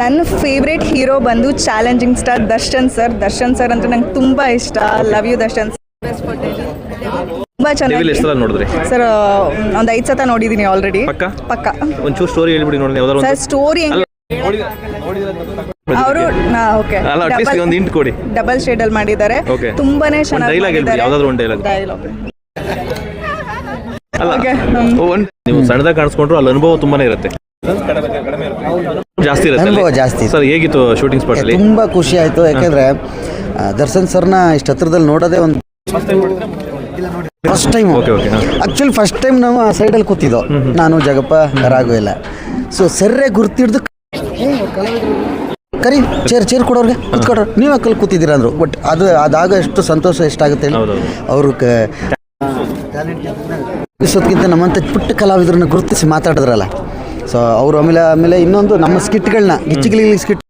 ನನ್ನ favourite hero ಬಂದು challenging star Darshan sir Darshan sir ಅಂದ್ರೆ ನಂಗೆ ತುಂಬಾ ಇಷ್ಟ. ಲವ್ ಯು ದರ್ಶನ್ ತುಂಬಾ ಚೆನ್ನಾಗಿ ಎಷ್ಟು ಸಲ ನೋಡಿದ್ರಿ? ಸರ್ ಒಂದು ಐದ್ ಸತ ನೋಡಿದೀನಿ ಆಲ್ರೆಡಿ ಪಕ್ಕ? ಪಕ್ಕ. ಒಂಚೂರು ಸ್ಟೋರಿ ಹೇಳ್ಬಿಡಿ ನೋಡಿ ಯಾವ್ದಾರು ಸರ್ ಸ್ಟೋರಿ ಅವರು ಓಕೆ. ಅಲ್ಲ ಅಟ್ಲೀಸ್ಟ್ ಒಂದು ಇಂಟ್ ಕೊಡಿ. ಡಬಲ್ ಶೇಡ್ ಅಲ್ಲಿ ಮಾಡಿದ್ದಾರೆ. Okay. ತುಂಬಾನೇ ಒಂದು ಚೆನ್ನಾಗಿ ಡೈಲಾಗ್ ಹೇಳ್ಬಿಡಿ ಯಾವ್ದಾದ್ರು ಒಂದು ಡೈಲಾಗ್ ಡೈಲಾಗ್ ಅಲ್ಲ Okay, ಹ್ಮ್. ಒಂದ್ ನೀವು ಸಣ್ಣದಾಗ ಕಾಣಿಸ್ಕೊಂಡ್ರು ಅಲ್ಲಿ ಅನುಭವ ತುಂಬಾನೇ ಇರುತ್ತೆ. ಜಾಸ್ತಿ ಇರುತ್ತೆ ಅನುಭವ ಅಲ್ಲಿ. ಜಾಸ್ತಿ. ಸರ್ ಹೇಗಿತ್ತು ಶೂಟಿಂಗ್ ಸ್ಪಾಟ್ ಅಲ್ಲಿ? ತುಂಬ ಖುಷಿ ಆಯಿತು. ಯಾಕಂದ್ರೆ ದರ್ಶನ್ ಸರ್ನ ಇಷ್ಟು ಹತ್ರದಲ್ಲಿ ನೋಡೋದೇ ಒಂದು first time okay okay actually first time ನಾವು ಆ ಸೈಡಲ್ಲಿ ಕೂತಿದ್ದೋ. ನಾನು ಜಗಪ್ಪ ರಾಘು ಎಲ್ಲ. ಸೊ ಸರ್ರೇ ಗುರ್ತಿಡ್ದು ಕರಿ ಚೇರ್ ಚೇರ್ ಕೊಡೋರ್ಗೆ ಕೂತ್ಕೊಡ್ರು. ನೀವು ಅಕ್ಕಲ್ಲಿ ಕೂತಿದ್ದೀರಾ ಅಂದರು. ಬಟ್ ಅದು ಅದಾಗ ಎಷ್ಟು ಸಂತೋಷ ಎಷ್ಟಾಗುತ್ತೆ ಹೇಳಿ. ಹೌದೌದು. ಅವರು ಇಷ್ಟೊತ್ತಿಗಿಂತ ನಮ್ಮಂಥ ಪುಟ್ಟ ಕಲಾವಿದರನ್ನ ಗುರುತಿಸಿ ಮಾತಾಡಿದ್ರಲ್ಲ. ಸೊ ಅವರು ಆಮೇಲೆ ಆಮೇಲೆ ಇನ್ನೊಂದು ನಮ್ಮ ಸ್ಕಿಟ್ಗಳನ್ನ ಗಿಚ್ಚಿಗಿಲಿ ಸ್ಕಿಟ್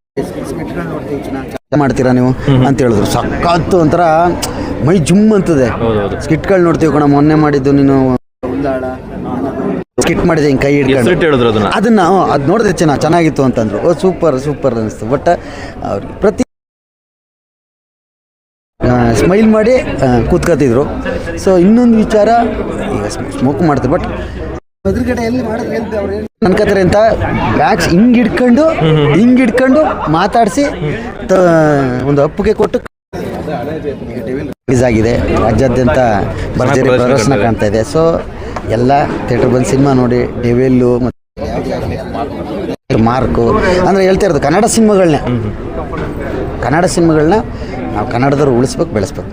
ಮಾಡ್ತೀರಾ ನೀವು ಅಂತ ಹೇಳಿದ್ರು. ಸಕ್ಕತ್ತು ಒಂಥರ ಮೈ ಜುಮ್ ಅಂತದೆ. ಸ್ಕಿಟ್ಗಳು ನೋಡ್ತೀವಿ ಕಣ ಮೊನ್ನೆ ಮಾಡಿದ್ದು ನೀನು. ಸ್ಕಿಟ್ ಮಾಡಿದೆ ಹಿಂಗೆ ಕೈ ಹಿಡ್ಕೊಂಡು. ಅದನ್ನ. ಅದು ನೋಡಿದ್ರೆ ಚೆನ್ನಾಗಿ ಚೆನ್ನಾಗಿತ್ತು ಅಂತಂದ್ರು. ಓ ಸೂಪರ್ ಸೂಪರ್ ಅನಿಸ್ತು. ಬಟ್ ಅವ್ರಿಗೆ ಪ್ರತಿ ಸ್ಮೈಲ್ ಮಾಡಿ ಕೂತ್ಕೋತಿದ್ರು ಕೂತ್ಕೊತಿದ್ರು ಸೊ ಇನ್ನೊಂದು ವಿಚಾರ ಈಗ ಸ್ಮೋಕ್ ಮಾಡ್ತಾರೆ ಬಟ್ ಅನ್ಕೋತಾರೆ ಅಂತ ಬ್ಯಾಕ್ಸ್ ಹಿಂಗ್ ಹಿಡ್ಕೊಂಡು ಹಿಂಗ್ ಹಿಡ್ಕೊಂಡು ಮಾತಾಡಿಸಿ ಒಂದು ಅಪ್ಪುಗೆ ಕೊಟ್ಟು ರಿಲೀಸ್ ಆಗಿದೆ ರಾಜ್ಯಾದ್ಯಂತ ಭರ್ಜರಿ ಪ್ರದರ್ಶನ. ಕಾಣ್ತಾ ಇದೆ. ಸೊ ಎಲ್ಲ ಥಿಯೇಟರ್ ಬಂದು ಸಿನಿಮಾ ನೋಡಿ ಡೆವೆಲ್ಲು ಮತ್ತು ಮಾರ್ಕು ಅಂದರೆ ಹೇಳ್ತಾ ಇರೋದು ಕನ್ನಡ ಸಿನಿಮಾಗಳನ್ನ ಕನ್ನಡ ಸಿನಿಮಾಗಳನ್ನ ನಾವು ಕನ್ನಡದವ್ರು ಉಳಿಸ್ಬೇಕು, ಬೆಳೆಸ್ಬೇಕು.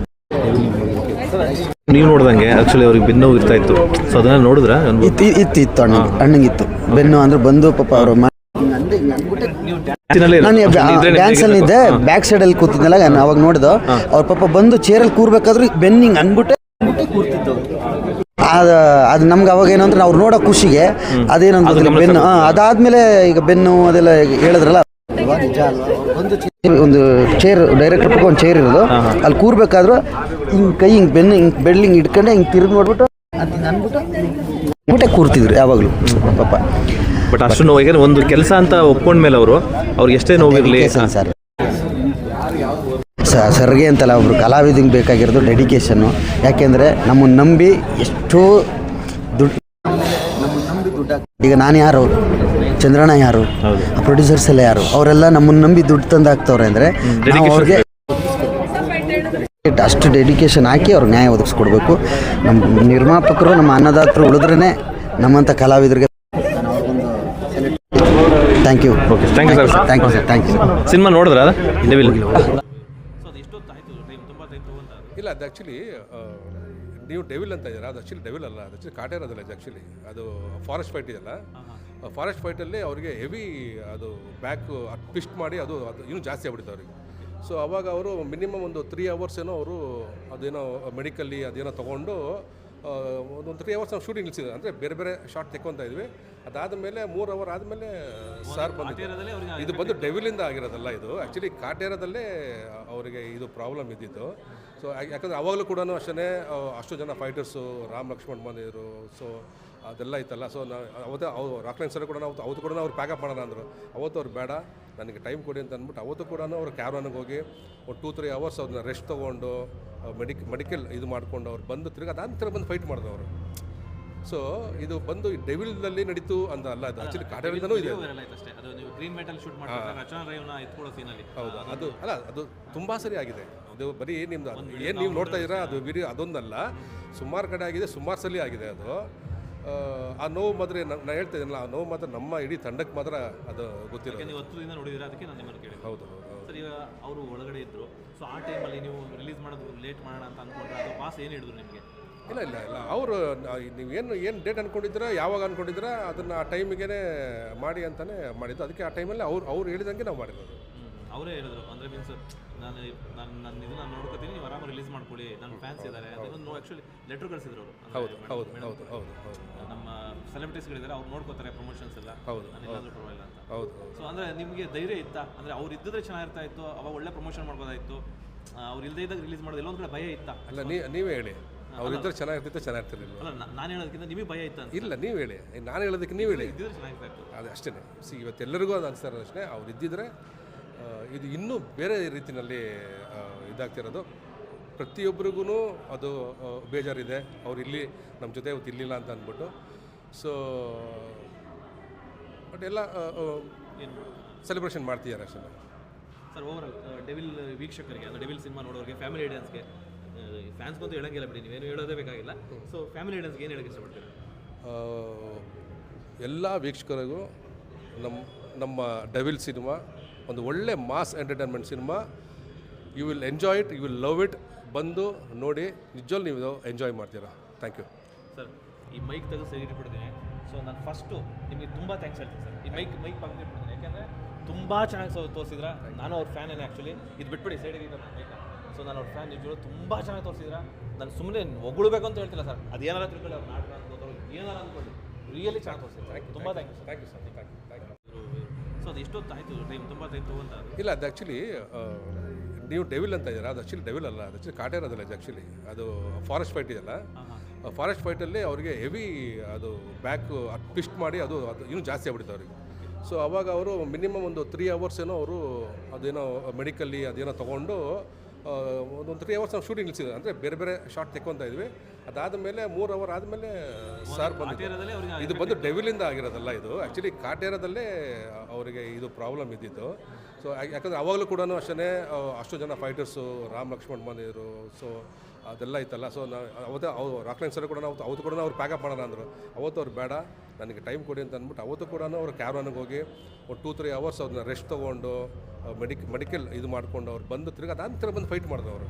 ನೀವು ನೋಡ್ದಂಗೆ ಆಕ್ಚುಲಿ ಅವ್ರಿಗೆ ಬೆನ್ನು ಇರ್ತಾ ಇತ್ತು. ಸೊ ಅದನ್ನ ನೋಡಿದ್ರ? ಇತ್ತು ಇತ್ತು ಇತ್ತು ಅಣ್ಣಂಗೆ ಅಣ್ಣಂಗಿತ್ತು. ಬೆನ್ನು ಅಂದ್ರೆ ಬಂದು ಪಾಪ ಅವರು ನಾನು ಡ್ಯಾನ್ಸಲ್ಲಿ ಇದ್ದೆ ಬ್ಯಾಕ್ ಸೈಡಲ್ಲಿ ಕೂತಿದ್ನಲ್ಲ ನಾನು ಅವಾಗ ನೋಡ್ದು ಅವ್ರ ಪಾಪ ಬಂದು ಚೇರಲ್ಲಿ ಕೂರ್ಬೇಕಾದ್ರೂ ಬೆನ್ನು ಹಿಂಗ್ ಅಂದ್ಬಿಟ್ಟೆ ಅದು ಅದು ನಮ್ಗೆ ಅವಾಗ ಏನಂದ್ರೆ ಅವ್ರು ನೋಡೋ ಖುಷಿಗೆ ಅದೇನಂತ ಬೆನ್ನು ಹಾ ಅದಾದ್ಮೇಲೆ ಈಗ ಬೆನ್ನು ಅದೆಲ್ಲ ಒಂದು ಚೇರ್ ಡೈರೆಕ್ಟರ್ ಪಕ್ಕ ಒಂದು ಚೇರ್ ಇರೋದು. ಅಲ್ಲಿ ಕೂರ್ಬೇಕಾದ್ರೂ ಹಿಂಗೆ ಕೈ ಹಿಂಗೆ ಬೆನ್ನು ಹಿಂಗೆ ಬೆಡ್ಲಿಂಗ್ ಇಟ್ಕೊಂಡೆ ಹಿಂಗೆ ತಿರುಗಿ ನೋಡ್ಬಿಟ್ಟು ಊಟ ಕೂರ್ತಿದ್ರು ಯಾವಾಗಲೂ. ಪಾಪ. ಬಟ್ ಅಷ್ಟು ನೋವು ಯಾಕಂದ್ರೆ ಒಂದು ಕೆಲಸ ಅಂತ ಒಪ್ಕೊಂಡ್ಮೇಲೆ ಅವರು ಅವ್ರಿಗೆ ಎಷ್ಟೇ ನೋವಿರಲಿ ಸರ್ ಸ- ಸರ್ಗೆ ಅಂತಲ್ಲ ಒಬ್ರು ಕಲಾವಿದಂಗೆ ಬೇಕಾಗಿರೋದು ಡೆಡಿಕೇಶನ್ನು ಯಾಕೆಂದರೆ ನಮ್ಮನ್ನು ನಂಬಿ ಎಷ್ಟೋ ದುಡ್ಡು ಈಗ ನಾನು ಯಾರು ಚಂದ್ರಣ್ಣ ಯಾರು? ಪ್ರೊಡ್ಯೂಸರ್ಸ್ ಎಲ್ಲ ಯಾರು? ಅವರೆಲ್ಲ ನಮ್ಮನ್ನು ನಂಬಿ ದುಡ್ಡು ತಂದು ಹಾಕ್ತವ್ರೆ ಅಂದರೆ ನಾವು ಅವ್ರಿಗೆ ಅಷ್ಟು ಡೆಡಿಕೇಶನ್ ಹಾಕಿ ಅವ್ರಿಗೆ ನ್ಯಾಯ ಒದಗಿಸ್ಕೊಡ್ಬೇಕು. ನಮ್ಮ ನಿರ್ಮಾಪಕರು ನಮ್ಮ ಅನ್ನದಾತರು ಉಳಿದ್ರೇ ನಮ್ಮಂಥ ಕಲಾವಿದರಿಗೆ thank you okay thank you sir thank you sir thank you cinema ನೋಡಿದ್ರೆ ಇಲ್ಲ ಅದು ಆ್ಯಕ್ಚುಲಿ ನೀವು ಡೆವಿಲ್ ಅಂತ ಇದ್ದೀರಾ? ಅದು ಆ್ಯಕ್ಚುಲಿ ಡೆವಿಲ್ ಅಲ್ಲ. ಅದು ಆ್ಯಕ್ಚುಲಿ ಕಾಟೇರದಲ್ಲ ಇದು ಆ್ಯಕ್ಚುಲಿ ಅದು ಫಾರೆಸ್ಟ್ ಫೈಟ್ ಇದೆಯಲ್ಲ? ಫಾರೆಸ್ಟ್ ಫೈಟಲ್ಲಿ ಅವರಿಗೆ ಹೆವಿ ಅದು ಬ್ಯಾಕ್ ಟ್ವಿಸ್ಟ್ ಮಾಡಿ ಅದು ಅದು ಇನ್ನೂ ಜಾಸ್ತಿ ಆಗ್ಬಿಡುತ್ತೆ ಅವ್ರಿಗೆ. ಸೊ ಅವಾಗ ಅವರು ಮಿನಿಮಮ್ ಒಂದು ತ್ರೀ ಅವರ್ಸ್ ಏನೋ ಅವರು ಅದೇನೋ ಮೆಡಿಕಲ್ಲಿ ಅದೇನೋ ತೊಗೊಂಡು ಒಂದು ತ್ರೀ ಅವರ್ಸ್ ನಾವು ಶೂಟಿಂಗ್ ನಿಲ್ಸಿದ್ರು. ಅಂದರೆ ಬೇರೆ ಬೇರೆ ಶಾರ್ಟ್ ತೆಕ್ಕೊತಾ ಇದ್ವಿ. ಅದಾದ ಮೇಲೆ ಮೂರು ಅವರ್ ಆದಮೇಲೆ ಸರ್ ಬಂದಿದ್ದು ಇದು ಬಂದು ಡೆವಿಲಿಂದ ಆಗಿರೋದಲ್ಲ ಇದು. ಆ್ಯಕ್ಚುಲಿ ಕಾಟೇರದಲ್ಲೇ ಅವರಿಗೆ ಇದು ಪ್ರಾಬ್ಲಮ್ ಇದ್ದಿದ್ದು. ಸೊ ಯಾಕಂದರೆ ಅವಾಗಲೂ ಕೂಡ ಅಷ್ಟೇ ಅಷ್ಟು ಜನ ಫೈಟರ್ಸು ರಾಮ್ ಲಕ್ಷ್ಮಣ್ ಬಂದಿದ್ರು. ಸೊ ಅದೆಲ್ಲ ಇತ್ತಲ್ಲ. ಸೊ ನಾ ಅವತ್ತು ಅವ್ರು ರಾಕ್ಲೈನ್ ಸರ್ ಕೂಡ ಅವತ್ತು ಅವತ್ತು ಕೂಡ ಅವ್ರು ಪ್ಯಾಕಪ್ ಮಾಡೋಣ ಅಂದರು. ಅವತ್ತು ಅವ್ರು ಬೇಡ ನನಗೆ ಟೈಮ್ ಕೊಡಿ ಅಂತ ಅಂದ್ಬಿಟ್ಟು ಅವತ್ತು ಕೂಡ ಅವ್ರು ಕ್ಯಾಬ್ರನ್ಗೆ ಹೋಗಿ ಒಂದು ಟೂ ತ್ರೀ ಅವರ್ಸ್ ಅವ್ರನ್ನ ರೆಸ್ಟ್ ತೊಗೊಂಡು ಮೆಡಿಕ್ ಮೆಡಿಕಲ್ ಇದು ಮಾಡ್ಕೊಂಡು ಅವ್ರು ಬಂದು ತಿರ್ಗಿ ಅದಾದ ಬಂದು ಫೈಟ್ ಮಾಡಿದ್ರು ಅವರು. ಸೊ ಇದು ಬಂದು ಡೆವಿಲ್ನಲ್ಲಿ ನಡೀತು ಅಂತ ಅಲ್ಲ ಅದು ಆಕ್ಚುಲಿ ಕಾಟವಿಲ್ದನೂ ಇದೆ ಹೌದು. ಅದು ಅಲ್ಲ ಅದು ತುಂಬ ಸರಿ ಆಗಿದೆ. ಅದು ಬರೀ ನಿಮ್ದು ಏನು ನೀವು ನೋಡ್ತಾ ಇದ್ದೀರಾ ಅದು ವಿಡಿಯೋ ಅದೊಂದಲ್ಲ ಸುಮಾರು ಕಡೆ ಆಗಿದೆ ಸುಮಾರು ಸಲ ಆಗಿದೆ ಅದು. ಆ, ನೋವು ಮಾತ್ರ ನಾನು ಹೇಳ್ತಾ ಇದ್ದೀನಲ್ಲ ಆ ನೋವು ಮಾತ್ರ ನಮ್ಮ ಇಡೀ ತಂಡಕ್ಕೆ ಮಾತ್ರ ಅದು ಗೊತ್ತಿಲ್ಲ ನೀವು ಹತ್ತರಿಂದ ನೋಡಿದ್ರೆ ಅದಕ್ಕೆ ನಾನು ನಿಮ್ಮನ್ನು ಕೇಳಿ ಹೌದು ಸರ್ ಈಗ ಅವರು ಒಳಗಡೆ ಇದ್ದರು ಸೊ ಆ ಟೈಮಲ್ಲಿ ನೀವು ರಿಲೀಸ್ ಮಾಡೋದು ಲೇಟ್ ಮಾಡೋಣ ಅಂತ ಅಂದ್ಕೊಂಡ್ರೆ ಅದು ಬಾಸ್ ಏನು ನಿಮಗೆ? ಇಲ್ಲ ಇಲ್ಲ ಇಲ್ಲ. ಅವರು ನೀವು ಏನು ಡೇಟ್ ಅಂದ್ಕೊಂಡಿದ್ದೀರಾ ಯಾವಾಗ ಅಂದ್ಕೊಂಡಿದ್ದೀರಾ ಅದನ್ನು ಆ ಟೈಮಿಗೆ ಮಾಡಿ ಅಂತಲೇ ಮಾಡಿದ್ದು. ಅದಕ್ಕೆ ಆ ಟೈಮಲ್ಲಿ ಅವ್ರು ಅವ್ರು ಹೇಳಿದಂಗೆ ನಾವು ಮಾಡಿರೋದು. ಅವರೇ ಹೇಳಿದ್ರು. ಅಂದರೆ ಮೀನ್ಸ್ ನಾನು ನಾನು ನನ್ನ ಇದನ್ನ ನಾನು ನೋಡ್ಕೊತೀನಿ ನೀವು ಆರಾಮ ರಿಲೀಸ್ ಮಾಡ್ಕೊಳ್ಳಿ ನನ್ನ ಫ್ಯಾನ್ಸ್ ಇದ್ದಾರೆ ಅದನ್ನು ಆ್ಯಕ್ಚುಲಿ ಲೆಟ್ರ್ ಕಳಿಸಿದ್ರು ಅವರು. ಹೌದು ಹೌದು ಹೌದು ಹೌದು ನಮ್ಮ ಸೆಲೆಬ್ರಿಟೀಸ್ಗಳಿದ್ದಾರೆ ಅವ್ರು ನೋಡ್ಕೋತಾರೆ ಪ್ರಮೋಷನ್ಸ್ ಎಲ್ಲ. ಹೌದು, ನಾನು ಪರವಾಗಿಲ್ಲ ಅಂತ. ಹೌದು ಸೊ ಅಂದರೆ ನಿಮಗೆ ಧೈರ್ಯ ಇತ್ತಾ? ಅಂದರೆ ಅವ್ರು ಇದ್ದಿದ್ರೆ ಚೆನ್ನಾಗಿರ್ತಾ ಇತ್ತು ಅವಾಗ ಒಳ್ಳೆ ಪ್ರಮೋಷನ್ ಮಾಡ್ಬೋದಾಯ್ತು. ಅವ್ರು ಇಲ್ಲದೇ ಇದ್ದಾಗ ರಿಲೀಸ್ ಮಾಡೋದು ಎಲ್ಲೊಂದು ಕಡೆ ಭಯ ಇತ್ತಾ? ಅಲ್ಲ ನೀವೇ ಹೇಳಿ. ಅವರಿದ್ದರೆ ಚೆನ್ನಾಗಿರ್ತಿತ್ತು ಚೆನ್ನಾಗಿರ್ತಿರ್ಲಿಲ್ಲ ಅಲ್ಲ ನಾನು ಹೇಳೋದಕ್ಕಿಂತ ನಿಮಗೆ ಭಯ ಇತ್ತು ಇಲ್ಲ ನೀವು ಹೇಳಿ. ನಾನು ಹೇಳೋದಕ್ಕೆ ನೀವು ಹೇಳಿ. ಇದ್ದಿದ್ರೆ ಚೆನ್ನಾಗಿರ್ತಾ ಇತ್ತು. ಅದು ಅಷ್ಟೇ ಸಿ ಇವತ್ತೆಲ್ಲರಿಗೂ ಅದು ಅನಿಸ್ತಾರೆ ಅಷ್ಟೇ. ಅವ್ರು ಇದ್ದಿದ್ರೆ ಇದು ಇನ್ನೂ ಬೇರೆ ರೀತಿಯಲ್ಲಿ ಇದಾಗ್ತಿರೋದು. ಪ್ರತಿಯೊಬ್ಬರಿಗೂ ಅದು ಬೇಜಾರಿದೆ. ಅವ್ರು ಇಲ್ಲಿ ನಮ್ಮ ಜೊತೆ ಇವತ್ತು ಇಲ್ಲಿಲ್ಲ ಅಂತ ಅಂದ್ಬಿಟ್ಟು. ಸೊ ಬಟ್ ಎಲ್ಲ ಸೆಲೆಬ್ರೇಷನ್ ಮಾಡ್ತಿದ್ದಾರೆ ಅಷ್ಟೇ. ಸರ್ ಓವರಾಲ್ ಡೆವಿಲ್ ವೀಕ್ಷಕರಿಗೆ ಅಂದರೆ ಡೆವಿಲ್ ಸಿನಿಮಾ ನೋಡೋರಿಗೆ ಫ್ಯಾಮಿಲಿ ಐಡಿಯನ್ಸ್ಗೆ ಫ್ಯಾನ್ಸ್ ಬಂದು ಹೇಳೋಂಗಿಲ್ಲ ಬಿಡಿ ನೀವೇನು ಹೇಳೋದೇ ಬೇಕಾಗಿಲ್ಲ. ಸೊ ಫ್ಯಾಮಿಲಿ ಐಡಿಯನ್ಸ್ಗೆ ಏನು ಹೇಳಕ್ಕೆ ಇಷ್ಟಪಡ್ತೀರಿ? ಎಲ್ಲ ವೀಕ್ಷಕರಿಗೂ ನಮ್ಮ ನಮ್ಮ ಡೆವಿಲ್ ಸಿನಿಮಾ ಒಂದು ಒಳ್ಳೆ mass entertainment cinema. You will enjoy it you will love it ಬಂದು ನೋಡಿ ನಿಜವಲ್ಲಿ ನೀವು ಎಂಜಾಯ್ ಮಾಡ್ತೀರಾ. ಥ್ಯಾಂಕ್ ಯು ಸರ್ ಈ ಮೈಕ್ ತೆಗೆದು ಸೇರಿ ಬಿಡ್ತೀನಿ ಸೊ ನಾನು ಫಸ್ಟು ನಿಮಗೆ ತುಂಬ ಥ್ಯಾಂಕ್ಸ್ ಹೇಳ್ತೀನಿ ಸರ್. ಈ ಮೈಕ್ ಮೈಕ್ ಬಂದು ಬಿಡ್ತೀನಿ ಯಾಕೆಂದರೆ ತುಂಬ ಚೆನ್ನಾಗಿ ಸೊ ತೋರಿಸಿದ್ರ? ನಾನು ಅವ್ರ ಫ್ಯಾನೇನೆ ಆ್ಯಕ್ಚುಲಿ ಇದು ಬಿಟ್ಬಿಡಿ ಸೈಡಿಗೆ ಇದೆ ಮೈಕ ಸೊ ನಾನು ಅವ್ರ ಫ್ಯಾನ್ ನಿಜಗಳು ತುಂಬ ಚೆನ್ನಾಗಿ ತೋರಿಸಿದ್ರ? ನಾನು ಸುಮ್ಮನೆ ಹೊಗಳಬೇಕು ಅಂತ ಹೇಳ್ತಿಲ್ಲ ಸರ್. ಅದು ಏನಾರ ತಿಳ್ಕೊಳ್ಳಿ ಅವ್ರು ನಾಟಕ ಅಂತ ಏನಾರ ಅಂದ್ಕೊಳ್ಳಿ ರಿಯಲಿ ಚೆನ್ನಾಗಿ ತೋರಿಸಿದ್ರು? ತುಂಬ thank you sir thank you sir thank you thank you so ಅದು ಟೈಮ್ ತುಂಬ ಇಲ್ಲ ಅದು ಆ್ಯಕ್ಚುಲಿ ನೀವು ಡೆವಿಲ್ ಅಂತ ಇದ್ದೀರಾ? ಅದು ಆ್ಯಕ್ಚುಲಿ ಡೆವಿಲ್ ಅಲ್ಲ. ಅದು ಆ್ಯಕ್ಚುಲಿ ಕಾಟೇರದಲ್ಲ ಅದು ಆ್ಯಕ್ಚುಲಿ ಅದು ಫಾರೆಸ್ಟ್ ಫೈಟ್ ಇದೆಯಲ್ಲ? ಫಾರೆಸ್ಟ್ ಫೈಟಲ್ಲಿ ಅವರಿಗೆ ಹೆವಿ ಅದು ಬ್ಯಾಕ್ ಟ್ವಿಸ್ಟ್ ಮಾಡಿ ಅದು ಅದು ಇನ್ನೂ ಜಾಸ್ತಿ ಆಗ್ಬಿಟ್ಟಿದೆ ಅವರಿಗೆ. ಸೊ ಅವಾಗ ಅವರು ಮಿನಿಮಮ್ ಒಂದು ತ್ರೀ ಅವರ್ಸ್ ಏನೋ ಅವರು ಅದೇನೋ ಮೆಡಿಕಲ್ಲಿ ಅದೇನೋ ತೊಗೊಂಡು ಒಂದು ತ್ರೀ ಅವರ್ಸ್ ನಾವು ಶೂಟಿಂಗ್ ನಿಲ್ಸಿದ್ವಿ. ಅಂದರೆ ಬೇರೆ ಬೇರೆ ಶಾಟ್ ತೆಕ್ಕೊತಾ ಇದ್ವಿ. ಅದಾದ ಮೇಲೆ ಮೂರು ಅವರ್ ಆದಮೇಲೆ ಸಾರ್ ಬಂದ ಬಂದಿದ್ದು ಇದು ಬಂದು ಡೆವಿಲಿಂದ ಆಗಿರೋದಲ್ಲ ಇದು. ಆ್ಯಕ್ಚುಲಿ ಕಾಟೇರದಲ್ಲೇ ಅವರಿಗೆ ಇದು ಪ್ರಾಬ್ಲಮ್ ಇದ್ದಿತ್ತು. ಸೊ ಯಾಕಂದರೆ ಅವಾಗಲೂ ಕೂಡ ಅಷ್ಟೇ ಅಷ್ಟು ಜನ ಫೈಟರ್ಸು ರಾಮ್ ಲಕ್ಷ್ಮಣ್ ಬಂದಿದ್ರು. ಸೊ ಅದೆಲ್ಲ ಇತ್ತಲ್ಲ. ಸೊ ನಾ ಅವತ್ತೇ ಅವ್ರು ರಾಕ್ಲೈನ್ ಸರ್ ಕೂಡ ನಾವು ಅವತ್ತು ಕೂಡ ಅವ್ರು ಪ್ಯಾಕಪ್ ಮಾಡೋಣ ಅಂದರು. ಅವತ್ತು ಅವ್ರು ಬೇಡ ನನಗೆ ಟೈಮ್ ಕೊಡಿ ಅಂತ ಅಂದ್ಬಿಟ್ಟು ಅವತ್ತು ಕೂಡ ಅವ್ರು ಕ್ಯಾಮ್ರಾನಿಗೆ ಹೋಗಿ ಒಂದು ಟೂ ತ್ರೀ ಅವರ್ಸ್ ಅವ್ರನ್ನ ರೆಸ್ಟ್ ತೊಗೊಂಡು ಮೆಡಿಕ್ ಮೆಡಿಕಲ್ ಇದು ಮಾಡ್ಕೊಂಡು ಅವ್ರು ಬಂದು ತಿರ್ಗಿ ಅದಾದ ನಂತರ ಬಂದು ಫೈಟ್ ಮಾಡಿದ್ರು ಅವರು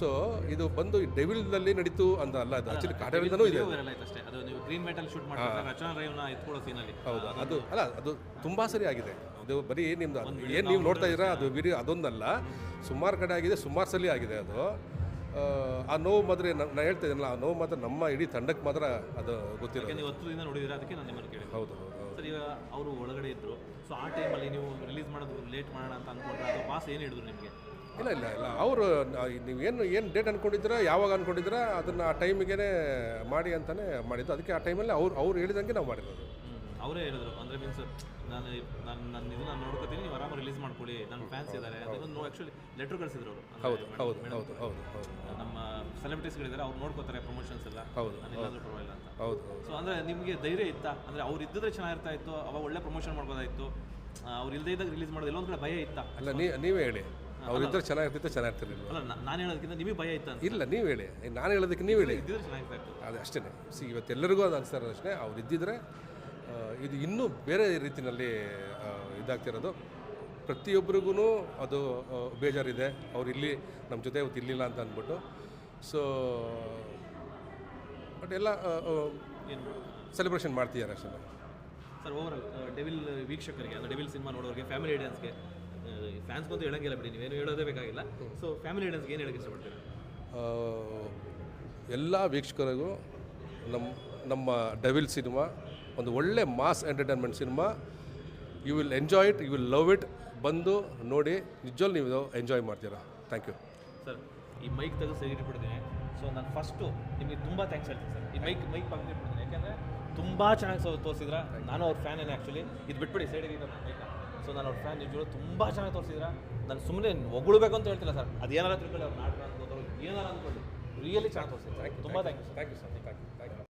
ಸೊ ಇದು ಬಂದು ಡೆವಿಲ್ನಲ್ಲಿ ನಡೀತು ಅಂತ ಅಲ್ಲ ಅದು ಆಕ್ಚುಲಿ ಕಾಟವಿಲ್ದನೂ ಇದೆ. ಹೌದು ಅದು ಅಲ್ಲ ಅದು ತುಂಬ ಸರಿ ಆಗಿದೆ. ಅದು ಬರೀ ನಿಮ್ದು ಏನು ನೀವು ನೋಡ್ತಾ ಇದ್ದೀರಾ ಅದು ವಿಡಿಯೋ ಅದೊಂದಲ್ಲ. ಸುಮಾರು ಕಡೆ ಆಗಿದೆ ಸುಮಾರು ಸಲ ಆಗಿದೆ ಅದು. ಆ, ನೋವು ಮಾತ್ರ ನಾನು ಹೇಳ್ತಾ ಇದ್ದೀನಲ್ಲ ಆ ನೋವು ಮಾತ್ರ ನಮ್ಮ ಇಡೀ ತಂಡಕ್ಕೆ ಮಾತ್ರ ಅದು ಗೊತ್ತಿಲ್ಲ ಹೌದು ಹೌದು ಅವರು ಒಳಗಡೆ ಇದ್ರು. ಸೊ ಆ ಟೈಮಲ್ಲಿ ನೀವು ರಿಲೀಸ್ ಮಾಡೋದು ಲೇಟ್ ಮಾಡೋಣ ಅಂತ ಅನ್ಕೊಂಡ್ರೆ ಅದು ಪಾಸ್ ಏನು ಹೇಳಿದ್ರು ನಿಮಗೆ? ಇಲ್ಲ ಇಲ್ಲ ಇಲ್ಲ. ಅವರು ನೀವು ಏನು ಏನು ಡೇಟ್ ಅಂದ್ಕೊಂಡಿದ್ದೀರಾ ಯಾವಾಗ ಅಂದ್ಕೊಂಡಿದ್ದೀರಾ ಅದನ್ನು ಆ ಟೈಮಿಗೆ ಮಾಡಿ ಅಂತಲೇ ಮಾಡಿದ್ದು. ಅದಕ್ಕೆ ಆ ಟೈಮಲ್ಲಿ ಅವ್ರು ಅವ್ರು ಹೇಳಿದಂಗೆ ನಾವು ಮಾಡಿರೋದು. ಅವರೇ ಹೇಳಿದ್ರು. ಅಂದರೆ ಮೀನ್ಸ್ ನಾನು ನಾನು ನನ್ನ ಇದು ನಾನು ನೋಡ್ಕೋತೀನಿ ನೀವು ಆರಾಮ ಮಾಡ್ಕೊಳ್ಳಿ ನನ್ನ ಫ್ಯಾನ್ಸ್ ಇದ್ದಾರೆ ಅದನ್ನು ಆ್ಯಕ್ಚುಲಿ ಲೆಟ್ರ್ ಕಳಿಸಿದ್ರು ಅವರು. ಹೌದು ಹೌದು ಹೌದು ಹೌದು ಹೌದು ನಮ್ಮ ಸೆಲೆಬ್ರಿಟೀಸ್ಗಳಿದ್ದಾರೆ ಅವ್ರು ನೋಡ್ಕೋತಾರೆ ಪ್ರಮೋಷನ್ಸ್ ಎಲ್ಲ. ಹೌದು, ನಾನು ಪರವಾಗಿಲ್ಲ ಅಂತ. ಹೌದು ಸೊ ಅಂದರೆ ನಿಮಗೆ ಧೈರ್ಯ ಇತ್ತಾ? ಅಂದರೆ ಅವ್ರು ಇದ್ದಿದ್ರೆ ಚೆನ್ನಾಗಿರ್ತಾ ಇತ್ತು ಅವಾಗ ಒಳ್ಳೆ ಪ್ರಮೋಷನ್ ಮಾಡ್ಬೋದಾಯಿತು. ಅವ್ರು ಇಲ್ಲದೇ ಇದ್ದಾಗ ರಿಲೀಸ್ ಮಾಡೋದು ಎಲ್ಲೊಂದು ಕಡೆ ಭಯ ಇತ್ತಾ? ಅಲ್ಲ ನೀ ನೀವೇ ಹೇಳಿ. ಅವರಿದ್ದರೆ ಚೆನ್ನಾಗಿರ್ತಿತ್ತು ಚೆನ್ನಾಗಿರ್ತಿರ್ಲಿಲ್ಲ ಅಲ್ಲ ನಾನು ಹೇಳೋದಕ್ಕಿಂತ ನಿಮಗೆ ಭಯ ಇತ್ತು ಅಂತ ಇಲ್ಲ ನೀವು ಹೇಳಿ. ನಾನು ಹೇಳೋದಕ್ಕೆ ನೀವು ಹೇಳಿ. ಇದ್ದಿದ್ರೆ ಚೆನ್ನಾಗಿರ್ತಾ ಇತ್ತು. ಅದು ಅಷ್ಟೇ ಸಿ ಇವತ್ತೆಲ್ಲರಿಗೂ ಅದು ಅನಿಸ್ತಾ ಇರೋದು ಅಷ್ಟೇ. ಅವ್ರು ಇದ್ದಿದ್ರೆ ಇದು ಇನ್ನೂ ಬೇರೆ ರೀತಿಯಲ್ಲಿ ಇದಾಗ್ತಿರೋದು. ಪ್ರತಿಯೊಬ್ಬರಿಗೂ ಅದು ಬೇಜಾರಿದೆ. ಅವ್ರು ಇಲ್ಲಿ ನಮ್ಮ ಜೊತೆ ಅವತ್ತು ಇರಲಿಲ್ಲ ಅಂತ ಅಂದ್ಬಿಟ್ಟು. ಸೊ ಬಟ್ ಎಲ್ಲ ಸೆಲೆಬ್ರೇಷನ್ ಮಾಡ್ತಿದ್ದಾರೆ ಅಷ್ಟೇ. ಸರ್ ಓವರಲ್ ಡೆವಿಲ್ ವೀಕ್ಷಕರಿಗೆ ಅಂದರೆ ಡೆವಿಲ್ ಸಿನಿಮಾ ನೋಡೋರಿಗೆ ಫ್ಯಾಮಿಲಿ ಆಡಿಯನ್ಸ್ಗೆ ಫ್ಯಾನ್ಸ್ ಬಂದು ಹೇಳೋಂಗಿಲ್ಲ ಬಿಡಿ ನೀವೇನು ಹೇಳೋದೇ ಬೇಕಾಗಿಲ್ಲ. ಸೊ ಫ್ಯಾಮಿಲಿ ಆಡಿಯನ್ಸ್ಗೆ ಏನು ಹೇಳಕ್ಕೆ ಇಷ್ಟಪಡ್ತೀರಿ? ಎಲ್ಲ ವೀಕ್ಷಕರಿಗೂ ನಮ್ಮ ನಮ್ಮ ಡೆವಿಲ್ ಸಿನಿಮಾ ಒಂದು ಒಳ್ಳೆ mass entertainment cinema you will enjoy it you will love it ಬಂದು ನೋಡಿ ನಿಜವಲ್ಲಿ ನೀವು ಎಂಜಾಯ್ ಮಾಡ್ತೀರಾ. ಥ್ಯಾಂಕ್ ಯು ಸರ್ ಈ ಮೈಕ್ ತೆಗೆದು ಸರಿ ಬಿಡ್ತೀನಿ ಸೊ ನಾನು ಫಸ್ಟು ನಿಮಗೆ ತುಂಬ ಥ್ಯಾಂಕ್ಸ್ ಹೇಳ್ತೀನಿ ಸರ್. ಈ ಮೈಕ್ ಮೈಕ್ ಬಂದು ಬಿಡ್ತೀನಿ ಯಾಕೆಂದರೆ ತುಂಬ ಚೆನ್ನಾಗಿ ಸೊ ತೋರಿಸಿದ್ರ. ನಾನು ಅವ್ರ ಫ್ಯಾನೇನೆ ಆ್ಯಕ್ಚುಲಿ ಇದು ಬಿಟ್ಬಿಡಿ ಸೈಡಿಗೆ ಇದೆ ಮೈಕ ಸೊ ನಾನು ಅವ್ರ ಫ್ಯಾನ್ ನಿಜಗಳು ತುಂಬ ಚೆನ್ನಾಗಿ ತೋರಿಸಿದ್ರ. ನಾನು ಸುಮ್ಮನೆ ಹೊಗಳಬೇಕು ಅಂತ ಹೇಳ್ತಿಲ್ಲ ಸರ್. ಅದು ಏನಾರ ತಿಳ್ಕೊಳ್ಳಿ ಅವ್ರು ನಾಟಕ ಅನ್ಕೋತಾರೆ ಏನಾರ ಅಂದ್ಕೊಳ್ಳಿ ರಿಯಲಿ ಚೆನ್ನಾಗಿ ತೋರಿಸಿದ್ರು. ತುಂಬ thank you thank you sir thank you thank you